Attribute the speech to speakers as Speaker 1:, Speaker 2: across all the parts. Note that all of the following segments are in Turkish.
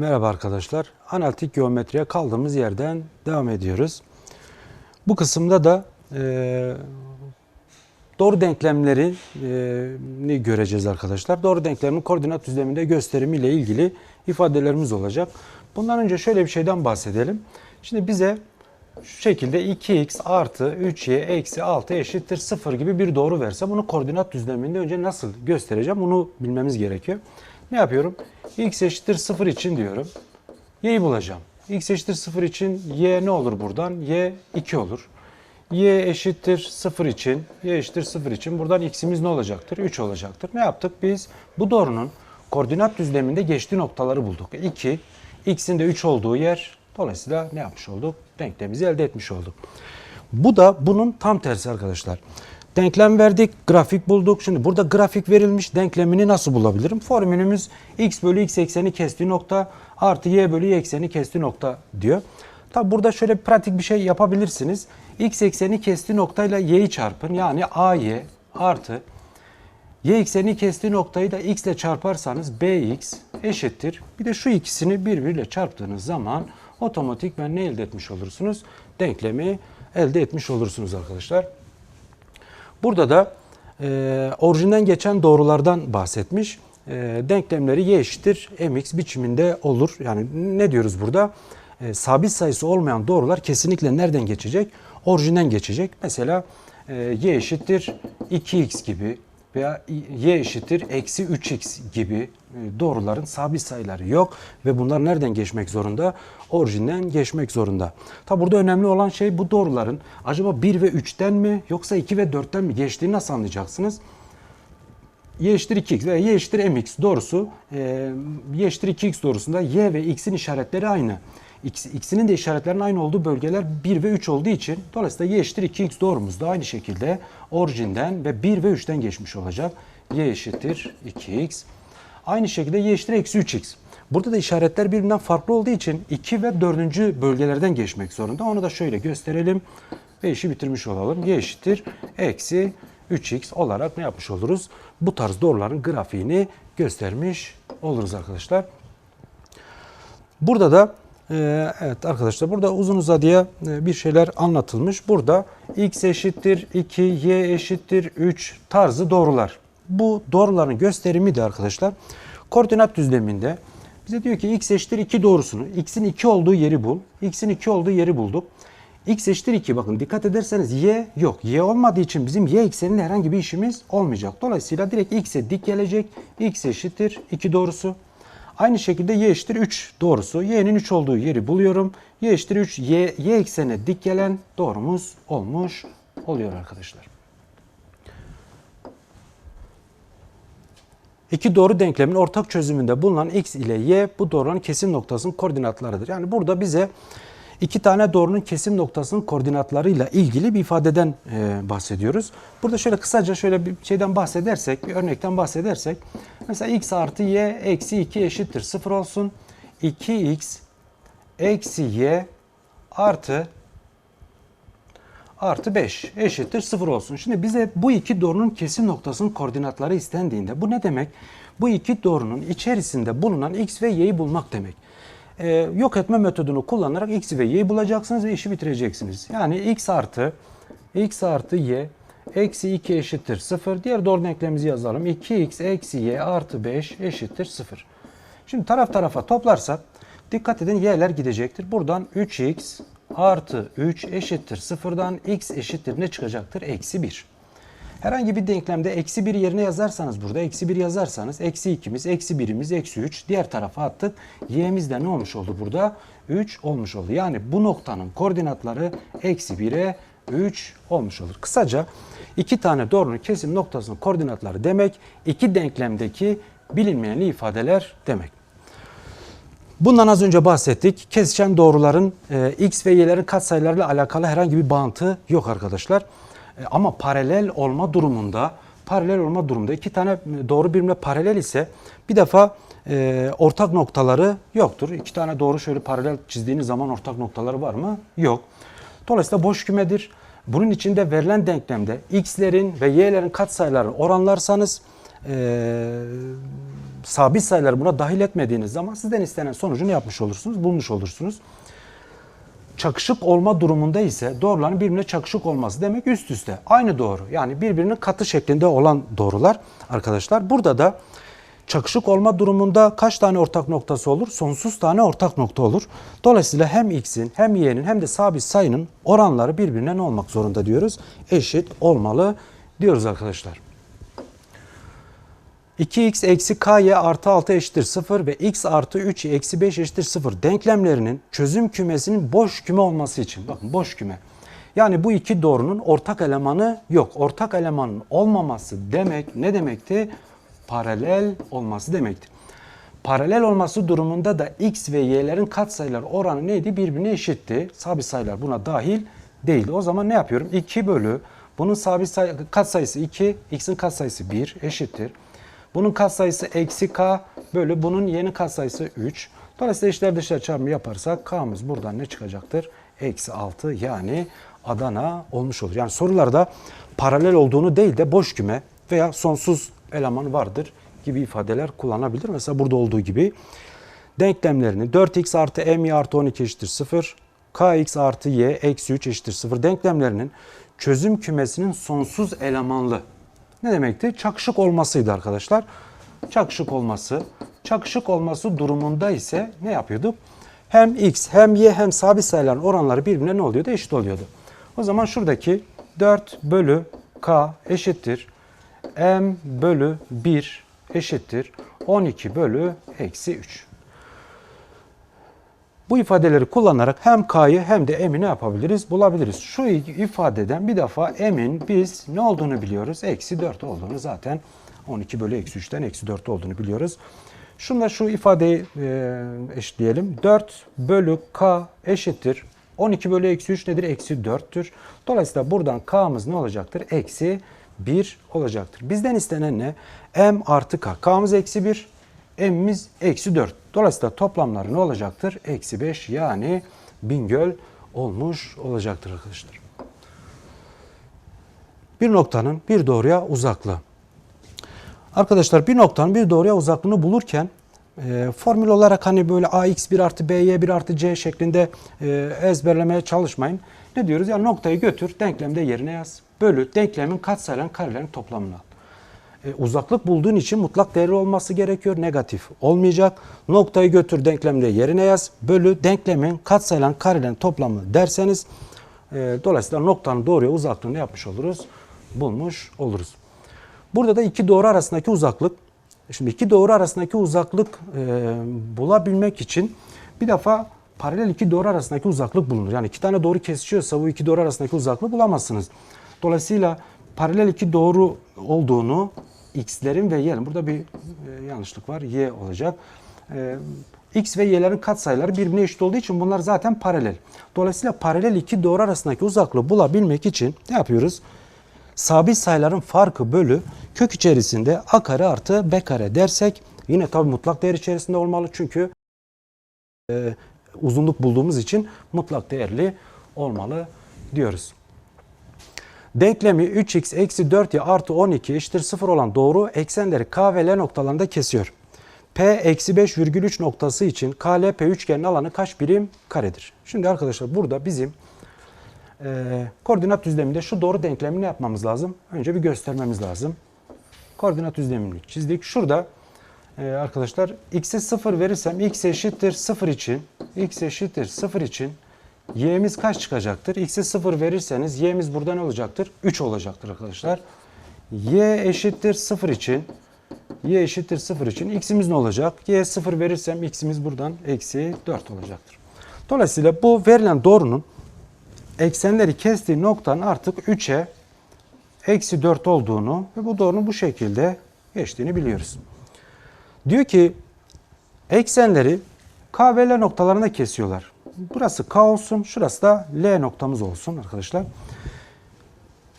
Speaker 1: Merhaba arkadaşlar. Analitik geometriye kaldığımız yerden devam ediyoruz. Bu kısımda da e, doğru denklemlerini göreceğiz arkadaşlar. Doğru denklemin koordinat düzleminde gösterimiyle ilgili ifadelerimiz olacak. Bundan önce şöyle bir şeyden bahsedelim. Şimdi bize şu şekilde 2x artı 3y eksi 6 eşittir 0 gibi bir doğru verse bunu koordinat düzleminde önce nasıl göstereceğim bunu bilmemiz gerekiyor. Ne yapıyorum? x eşittir 0 için diyorum. y'yi bulacağım. x eşittir 0 için y ne olur buradan? y 2 olur. y eşittir 0 için, y eşittir 0 için buradan x'imiz ne olacaktır? 3 olacaktır. Ne yaptık? Biz bu doğrunun koordinat düzleminde geçtiği noktaları bulduk. 2, x'in de 3 olduğu yer. Dolayısıyla ne yapmış olduk? Denklemimizi elde etmiş olduk. Bu da bunun tam tersi arkadaşlar. Denklem verdik, grafik bulduk. Şimdi burada grafik verilmiş denklemini nasıl bulabilirim? Formülümüz x bölü x ekseni kestiği nokta artı y bölü y ekseni kestiği nokta diyor. Tabi burada şöyle pratik bir şey yapabilirsiniz. x ekseni kestiği noktayla y'yi çarpın. Yani ay artı y ekseni kestiği noktayı da x ile çarparsanız bx eşittir. Bir de şu ikisini birbiriyle çarptığınız zaman otomatik ben ne elde etmiş olursunuz? Denklemi elde etmiş olursunuz arkadaşlar. Burada da e, orijinden geçen doğrulardan bahsetmiş. E, denklemleri y eşittir mx biçiminde olur. Yani ne diyoruz burada? E, sabit sayısı olmayan doğrular kesinlikle nereden geçecek? Orijinden geçecek. Mesela e, y eşittir 2x gibi veya y eşittir eksi 3x gibi e, doğruların sabit sayıları yok ve bunlar nereden geçmek zorunda? Orijinden geçmek zorunda. Tabi burada önemli olan şey bu doğruların acaba 1 ve 3'ten mi yoksa 2 ve 4'ten mi geçtiğini nasıl anlayacaksınız? y eşittir 2x veya y eşittir mx doğrusu e, y eşittir 2x doğrusunda y ve x'in işaretleri aynı. X, x'inin de işaretlerinin aynı olduğu bölgeler 1 ve 3 olduğu için dolayısıyla y eşittir 2x doğrumuz da aynı şekilde orijinden ve 1 ve 3'ten geçmiş olacak. y eşittir 2x. Aynı şekilde y eşittir eksi 3x. Burada da işaretler birbirinden farklı olduğu için 2 ve 4. bölgelerden geçmek zorunda. Onu da şöyle gösterelim ve işi bitirmiş olalım. y eşittir eksi 3x olarak ne yapmış oluruz? Bu tarz doğruların grafiğini göstermiş oluruz arkadaşlar. Burada da evet arkadaşlar burada uzun uzadıya e, bir şeyler anlatılmış. Burada x eşittir 2, y eşittir 3 tarzı doğrular. Bu doğruların gösterimi de arkadaşlar koordinat düzleminde bize diyor ki x eşittir 2 doğrusunu x'in 2 olduğu yeri bul. x'in 2 olduğu yeri bulduk. x eşittir 2 bakın dikkat ederseniz y yok. y olmadığı için bizim y ekseninde herhangi bir işimiz olmayacak. Dolayısıyla direkt x'e dik gelecek. x eşittir 2 doğrusu. Aynı şekilde y eşittir 3 doğrusu. y'nin 3 olduğu yeri buluyorum. y eşittir 3 y, y eksenine dik gelen doğrumuz olmuş oluyor arkadaşlar. İki doğru denklemin ortak çözümünde bulunan x ile y bu doğrunun kesim noktasının koordinatlarıdır. Yani burada bize iki tane doğrunun kesim noktasının koordinatlarıyla ilgili bir ifadeden e, bahsediyoruz. Burada şöyle kısaca şöyle bir şeyden bahsedersek, bir örnekten bahsedersek. Mesela x artı y eksi 2 eşittir 0 olsun. 2x eksi y artı artı 5 eşittir 0 olsun. Şimdi bize bu iki doğrunun kesim noktasının koordinatları istendiğinde bu ne demek? Bu iki doğrunun içerisinde bulunan x ve y'yi bulmak demek. Ee, yok etme metodunu kullanarak x ve y'yi bulacaksınız ve işi bitireceksiniz. Yani x artı x artı y eksi 2 eşittir 0. Diğer doğru denklemimizi yazalım. 2x eksi y artı 5 eşittir 0. Şimdi taraf tarafa toplarsak dikkat edin y'ler gidecektir. Buradan 3x artı 3 eşittir 0'dan x eşittir ne çıkacaktır? Eksi 1. Herhangi bir denklemde eksi 1 yerine yazarsanız burada eksi 1 yazarsanız eksi 2'miz, eksi 1'imiz, eksi 3 diğer tarafa attık. Y'miz de ne olmuş oldu burada? 3 olmuş oldu. Yani bu noktanın koordinatları eksi 1'e 3 olmuş olur. Kısaca iki tane doğrunun kesim noktasının koordinatları demek iki denklemdeki bilinmeyenli ifadeler demek. Bundan az önce bahsettik. Kesişen doğruların e, x ve y'lerin katsayılarıyla alakalı herhangi bir bağıntı yok arkadaşlar. E, ama paralel olma durumunda paralel olma durumunda iki tane doğru birbirine paralel ise bir defa e, ortak noktaları yoktur. İki tane doğru şöyle paralel çizdiğiniz zaman ortak noktaları var mı? Yok. Dolayısıyla boş kümedir. Bunun içinde verilen denklemde x'lerin ve y'lerin katsayılarını oranlarsanız e, sabit sayıları buna dahil etmediğiniz zaman sizden istenen sonucunu yapmış olursunuz, bulmuş olursunuz. Çakışık olma durumunda ise doğruların birbirine çakışık olması demek üst üste. Aynı doğru. Yani birbirinin katı şeklinde olan doğrular arkadaşlar. Burada da çakışık olma durumunda kaç tane ortak noktası olur? Sonsuz tane ortak nokta olur. Dolayısıyla hem x'in hem y'nin hem de sabit sayının oranları birbirine ne olmak zorunda diyoruz? Eşit olmalı diyoruz arkadaşlar. 2x eksi ky artı 6 eşittir 0 ve x artı 3 eksi 5 eşittir 0 denklemlerinin çözüm kümesinin boş küme olması için. Bakın boş küme. Yani bu iki doğrunun ortak elemanı yok. Ortak elemanın olmaması demek ne demekti? Paralel olması demekti. Paralel olması durumunda da x ve y'lerin katsayılar oranı neydi? Birbirine eşitti. Sabit sayılar buna dahil değildi. O zaman ne yapıyorum? 2 bölü bunun sabit sayı, katsayısı 2, x'in katsayısı 1 eşittir. Bunun katsayısı eksi k bölü bunun yeni katsayısı 3. Dolayısıyla işler dışarı çarpımı yaparsak k'mız buradan ne çıkacaktır? Eksi 6 yani Adana olmuş olur. Yani sorularda paralel olduğunu değil de boş küme veya sonsuz eleman vardır gibi ifadeler kullanabilir. Mesela burada olduğu gibi denklemlerini 4x artı m artı 12 eşittir 0, kx artı y eksi 3 eşittir 0 denklemlerinin çözüm kümesinin sonsuz elemanlı ne demekti? Çakışık olmasıydı arkadaşlar. Çakışık olması. Çakışık olması durumunda ise ne yapıyorduk? Hem x hem y hem sabit sayıların oranları birbirine ne oluyordu? Eşit oluyordu. O zaman şuradaki 4 bölü k eşittir. M bölü 1 eşittir. 12 bölü eksi 3. Bu ifadeleri kullanarak hem k'yı hem de m'i ne yapabiliriz? Bulabiliriz. Şu ifadeden bir defa m'in biz ne olduğunu biliyoruz. Eksi 4 olduğunu zaten 12 bölü eksi 3'ten eksi 4 olduğunu biliyoruz. Şunda şu ifadeyi e, eşitleyelim. 4 bölü k eşittir. 12 bölü eksi 3 nedir? Eksi 4'tür. Dolayısıyla buradan k'mız ne olacaktır? Eksi 1 olacaktır. Bizden istenen ne? m artı k. k'mız eksi 1 m'imiz eksi 4. Dolayısıyla toplamları ne olacaktır? Eksi 5 yani Bingöl olmuş olacaktır arkadaşlar. Bir noktanın bir doğruya uzaklığı. Arkadaşlar bir noktanın bir doğruya uzaklığını bulurken e, formül olarak hani böyle ax 1 artı by 1 artı c şeklinde e, ezberlemeye çalışmayın. Ne diyoruz? Ya noktayı götür denklemde yerine yaz. Bölü denklemin katsayılan karelerin toplamını al. E, uzaklık bulduğun için mutlak değerli olması gerekiyor. Negatif olmayacak. Noktayı götür denklemde yerine yaz. Bölü denklemin katsayılan karelerin toplamı derseniz e, dolayısıyla noktanın doğruya uzaklığını yapmış oluruz. Bulmuş oluruz. Burada da iki doğru arasındaki uzaklık. Şimdi iki doğru arasındaki uzaklık e, bulabilmek için bir defa paralel iki doğru arasındaki uzaklık bulunur. Yani iki tane doğru kesişiyorsa bu iki doğru arasındaki uzaklığı bulamazsınız. Dolayısıyla paralel iki doğru olduğunu x'lerin ve y'lerin burada bir e, yanlışlık var. y olacak. E, x ve y'lerin katsayıları birbirine eşit olduğu için bunlar zaten paralel. Dolayısıyla paralel iki doğru arasındaki uzaklığı bulabilmek için ne yapıyoruz? Sabit sayıların farkı bölü kök içerisinde a kare artı b kare dersek yine tabi mutlak değer içerisinde olmalı çünkü e, uzunluk bulduğumuz için mutlak değerli olmalı diyoruz. Denklemi 3x eksi 4y artı 12 eşittir 0 olan doğru eksenleri k ve l noktalarında kesiyor. P eksi 5 virgül 3 noktası için KLP üçgenin alanı kaç birim karedir? Şimdi arkadaşlar burada bizim e, koordinat düzleminde şu doğru denklemini yapmamız lazım. Önce bir göstermemiz lazım. Koordinat düzlemini çizdik. Şurada e, arkadaşlar x'e 0 verirsem x eşittir 0 için x eşittir 0 için y'miz kaç çıkacaktır? x'e 0 verirseniz y'miz burada ne olacaktır? 3 olacaktır arkadaşlar. y eşittir 0 için y eşittir 0 için x'imiz ne olacak? y 0 verirsem x'imiz buradan eksi 4 olacaktır. Dolayısıyla bu verilen doğrunun eksenleri kestiği noktanın artık 3'e eksi 4 olduğunu ve bu doğrunun bu şekilde geçtiğini biliyoruz. Diyor ki eksenleri K ve L noktalarında kesiyorlar. Burası K olsun, şurası da L noktamız olsun arkadaşlar.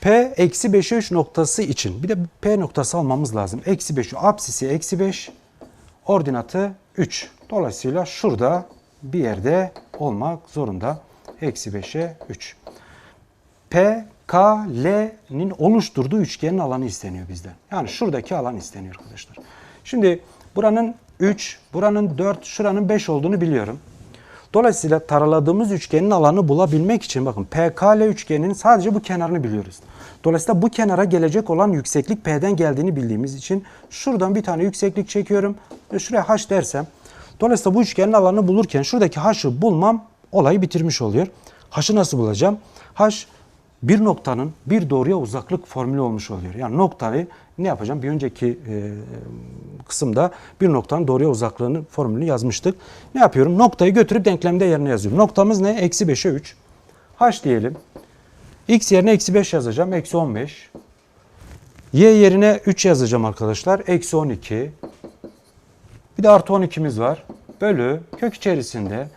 Speaker 1: P eksi 5'e 3 noktası için bir de P noktası almamız lazım. Eksi 5, apsisi eksi 5, ordinatı 3. Dolayısıyla şurada bir yerde olmak zorunda. Eksi 5'e 3. P, K, L'nin oluşturduğu üçgenin alanı isteniyor bizden. Yani şuradaki alan isteniyor arkadaşlar. Şimdi Buranın 3, buranın 4, şuranın 5 olduğunu biliyorum. Dolayısıyla taraladığımız üçgenin alanı bulabilmek için bakın PKL üçgeninin sadece bu kenarını biliyoruz. Dolayısıyla bu kenara gelecek olan yükseklik P'den geldiğini bildiğimiz için şuradan bir tane yükseklik çekiyorum şuraya H dersem dolayısıyla bu üçgenin alanını bulurken şuradaki H'ı bulmam olayı bitirmiş oluyor. H'ı nasıl bulacağım? H bir noktanın bir doğruya uzaklık formülü olmuş oluyor. Yani noktayı ne yapacağım? Bir önceki e, kısımda bir noktanın doğruya uzaklığının formülünü yazmıştık. Ne yapıyorum? Noktayı götürüp denklemde yerine yazıyorum. Noktamız ne? Eksi 5'e 3. H diyelim. X yerine eksi 5 yazacağım. Eksi 15. Y yerine 3 yazacağım arkadaşlar. Eksi 12. Bir de artı 12'miz var. Bölü kök içerisinde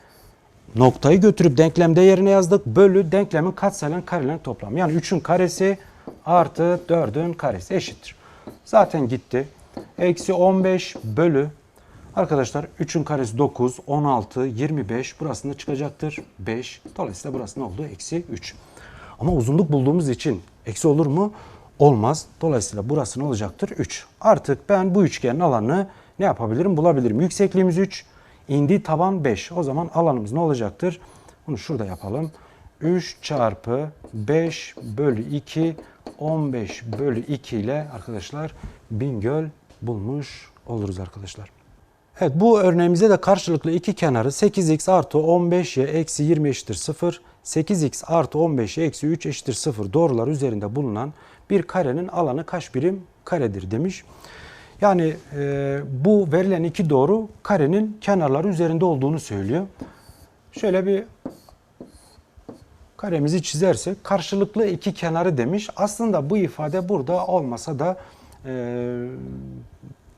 Speaker 1: noktayı götürüp denklemde yerine yazdık. Bölü denklemin katsayılan karelerin toplamı. Yani 3'ün karesi artı 4'ün karesi eşittir. Zaten gitti. Eksi 15 bölü Arkadaşlar 3'ün karesi 9, 16, 25 burasında çıkacaktır 5. Dolayısıyla burası ne oldu? Eksi 3. Ama uzunluk bulduğumuz için eksi olur mu? Olmaz. Dolayısıyla burası ne olacaktır? 3. Artık ben bu üçgenin alanını ne yapabilirim? Bulabilirim. Yüksekliğimiz 3. indiği taban 5. O zaman alanımız ne olacaktır? Bunu şurada yapalım. 3 çarpı 5 bölü 2 15 bölü 2 ile arkadaşlar Bingöl bulmuş oluruz arkadaşlar. Evet bu örneğimizde de karşılıklı iki kenarı 8x artı 15y eksi 20 eşittir 0, 8x artı 15y eksi 3 eşittir 0 doğrular üzerinde bulunan bir karenin alanı kaç birim karedir demiş. Yani e, bu verilen iki doğru karenin kenarları üzerinde olduğunu söylüyor. Şöyle bir karemizi çizersek karşılıklı iki kenarı demiş. Aslında bu ifade burada olmasa da e,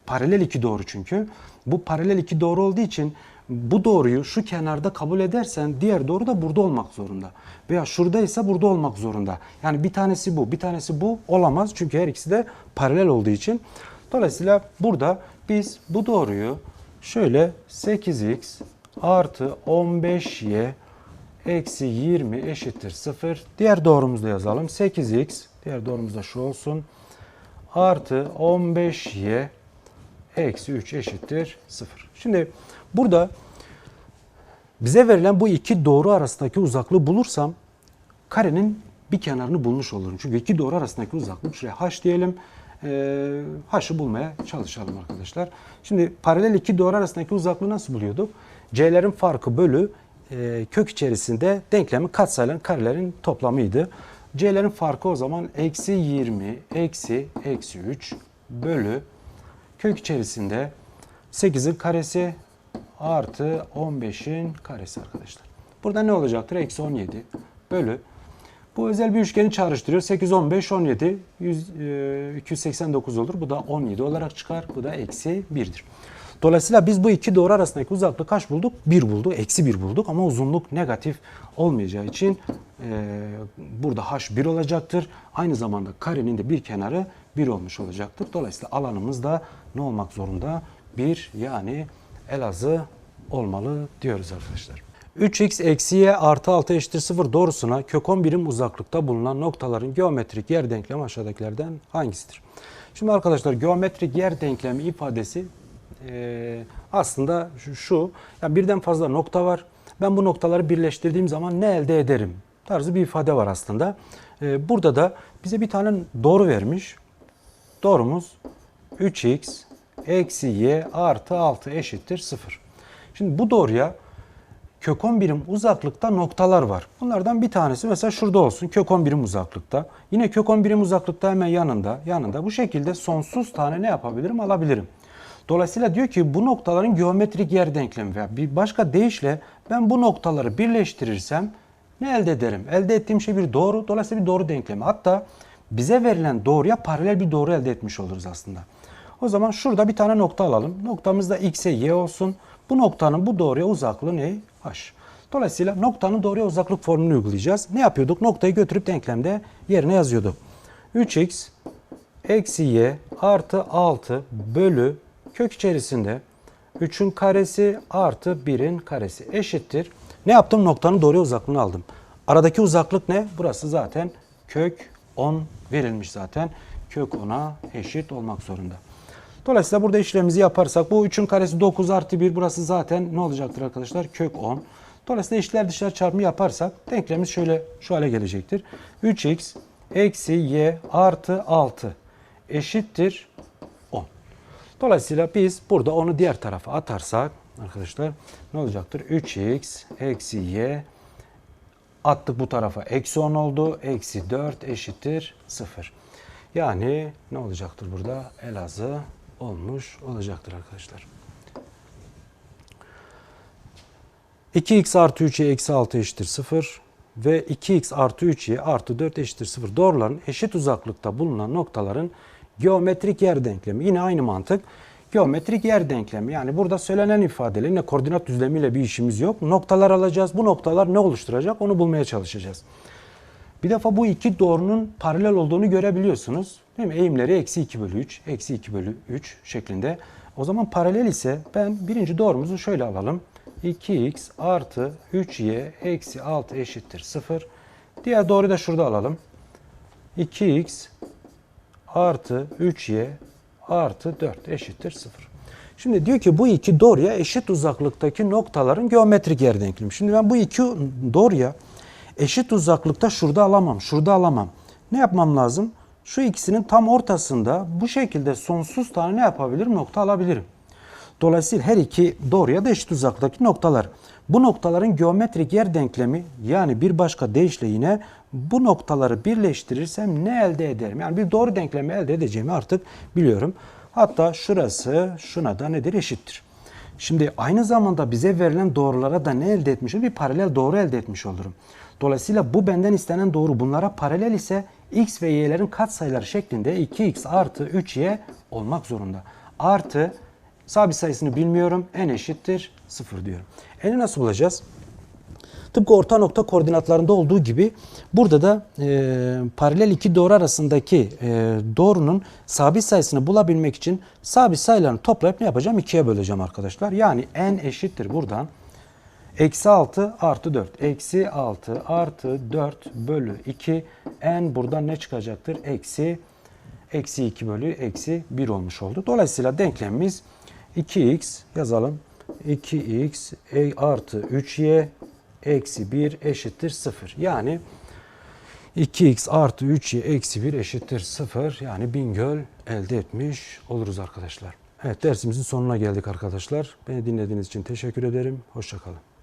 Speaker 1: paralel iki doğru çünkü. Bu paralel iki doğru olduğu için bu doğruyu şu kenarda kabul edersen diğer doğru da burada olmak zorunda. Veya şuradaysa burada olmak zorunda. Yani bir tanesi bu, bir tanesi bu olamaz. Çünkü her ikisi de paralel olduğu için. Dolayısıyla burada biz bu doğruyu şöyle 8x artı 15y eksi 20 eşittir 0. Diğer doğrumuzu da yazalım. 8x, diğer doğrumuz da şu olsun. Artı 15y eksi 3 eşittir 0. Şimdi burada bize verilen bu iki doğru arasındaki uzaklığı bulursam karenin bir kenarını bulmuş olurum. Çünkü iki doğru arasındaki uzaklık şuraya h diyelim. Ee, h'ı bulmaya çalışalım arkadaşlar. Şimdi paralel iki doğru arasındaki uzaklığı nasıl buluyorduk? C'lerin farkı bölü e, kök içerisinde denklemin katsayılan karelerin toplamıydı. C'lerin farkı o zaman eksi 20 eksi eksi 3 bölü kök içerisinde 8'in karesi artı 15'in karesi arkadaşlar. Burada ne olacaktır? Eksi 17 bölü. Bu özel bir üçgeni çağrıştırıyor. 8, 15, 17, 100, e, 289 olur. Bu da 17 olarak çıkar. Bu da eksi 1'dir. Dolayısıyla biz bu iki doğru arasındaki uzaklığı kaç bulduk? 1 bulduk. Eksi 1 bulduk ama uzunluk negatif olmayacağı için e, burada h 1 olacaktır. Aynı zamanda karenin de bir kenarı 1 olmuş olacaktır. Dolayısıyla alanımız da ne olmak zorunda? 1 yani Elazığ olmalı diyoruz arkadaşlar. 3x eksi y artı 6 eşittir 0 doğrusuna kök 10 birim uzaklıkta bulunan noktaların geometrik yer denklemi aşağıdakilerden hangisidir? Şimdi arkadaşlar geometrik yer denklemi ifadesi e, aslında şu, yani birden fazla nokta var. Ben bu noktaları birleştirdiğim zaman ne elde ederim? Tarzı bir ifade var aslında. E, burada da bize bir tane doğru vermiş. Doğrumuz 3x eksi y artı 6 eşittir 0. Şimdi bu doğruya kök 10 birim uzaklıkta noktalar var. Bunlardan bir tanesi mesela şurada olsun kök 10 birim uzaklıkta. Yine kök 10 birim uzaklıkta hemen yanında yanında bu şekilde sonsuz tane ne yapabilirim alabilirim. Dolayısıyla diyor ki bu noktaların geometrik yer denklemi veya bir başka deyişle ben bu noktaları birleştirirsem ne elde ederim? Elde ettiğim şey bir doğru. Dolayısıyla bir doğru denklemi. Hatta bize verilen doğruya paralel bir doğru elde etmiş oluruz aslında. O zaman şurada bir tane nokta alalım. Noktamız da x'e y olsun. Bu noktanın bu doğruya uzaklığı ne? h. Dolayısıyla noktanın doğruya uzaklık formülünü uygulayacağız. Ne yapıyorduk? Noktayı götürüp denklemde yerine yazıyorduk. 3x eksi y artı 6 bölü kök içerisinde 3'ün karesi artı 1'in karesi eşittir. Ne yaptım? Noktanın doğruya uzaklığını aldım. Aradaki uzaklık ne? Burası zaten kök 10 verilmiş zaten. Kök 10'a eşit olmak zorunda. Dolayısıyla burada işlemimizi yaparsak bu 3'ün karesi 9 artı 1 burası zaten ne olacaktır arkadaşlar? Kök 10. Dolayısıyla içler dışlar çarpımı yaparsak denklemimiz şöyle şu hale gelecektir. 3x eksi y artı 6 eşittir 10. Dolayısıyla biz burada onu diğer tarafa atarsak arkadaşlar ne olacaktır? 3x eksi y attık bu tarafa eksi 10 oldu. Eksi 4 eşittir 0. Yani ne olacaktır burada? Elazığ olmuş olacaktır arkadaşlar. 2x artı 3y eksi 6 eşittir 0 ve 2x artı 3y artı 4 eşittir 0 doğruların eşit uzaklıkta bulunan noktaların geometrik yer denklemi. Yine aynı mantık. Geometrik yer denklemi. Yani burada söylenen ifadeyle yine koordinat düzlemiyle bir işimiz yok. Noktalar alacağız. Bu noktalar ne oluşturacak onu bulmaya çalışacağız. Bir defa bu iki doğrunun paralel olduğunu görebiliyorsunuz. Değil mi? Eğimleri eksi 2 bölü 3, eksi 2 bölü 3 şeklinde. O zaman paralel ise ben birinci doğrumuzu şöyle alalım. 2x artı 3y eksi 6 eşittir 0. Diğer doğruyu da şurada alalım. 2x artı 3y artı 4 eşittir 0. Şimdi diyor ki bu iki doğruya eşit uzaklıktaki noktaların geometrik yer denklemi. Şimdi ben bu iki doğruya eşit uzaklıkta şurada alamam, şurada alamam. Ne yapmam lazım? Şu ikisinin tam ortasında bu şekilde sonsuz tane ne yapabilirim? Nokta alabilirim. Dolayısıyla her iki doğruya da eşit uzaklıktaki noktalar. Bu noktaların geometrik yer denklemi yani bir başka deyişle yine bu noktaları birleştirirsem ne elde ederim? Yani bir doğru denklemi elde edeceğimi artık biliyorum. Hatta şurası şuna da nedir? Eşittir. Şimdi aynı zamanda bize verilen doğrulara da ne elde etmiş olurum? Bir paralel doğru elde etmiş olurum. Dolayısıyla bu benden istenen doğru bunlara paralel ise x ve y'lerin katsayıları şeklinde 2x artı 3y olmak zorunda. Artı sabit sayısını bilmiyorum n eşittir 0 diyorum. N'i nasıl bulacağız? Tıpkı orta nokta koordinatlarında olduğu gibi burada da e, paralel iki doğru arasındaki e, doğrunun sabit sayısını bulabilmek için sabit sayılarını toplayıp ne yapacağım? 2'ye böleceğim arkadaşlar. Yani n eşittir buradan. Eksi 6 artı 4. Eksi 6 artı 4 bölü 2. n buradan ne çıkacaktır? Eksi, eksi 2 bölü eksi 1 olmuş oldu. Dolayısıyla denklemimiz 2x yazalım. 2x e, artı 3y eksi 1 eşittir 0. Yani 2x artı 3y eksi 1 eşittir 0. Yani Bingöl elde etmiş oluruz arkadaşlar. Evet dersimizin sonuna geldik arkadaşlar. Beni dinlediğiniz için teşekkür ederim. Hoşçakalın.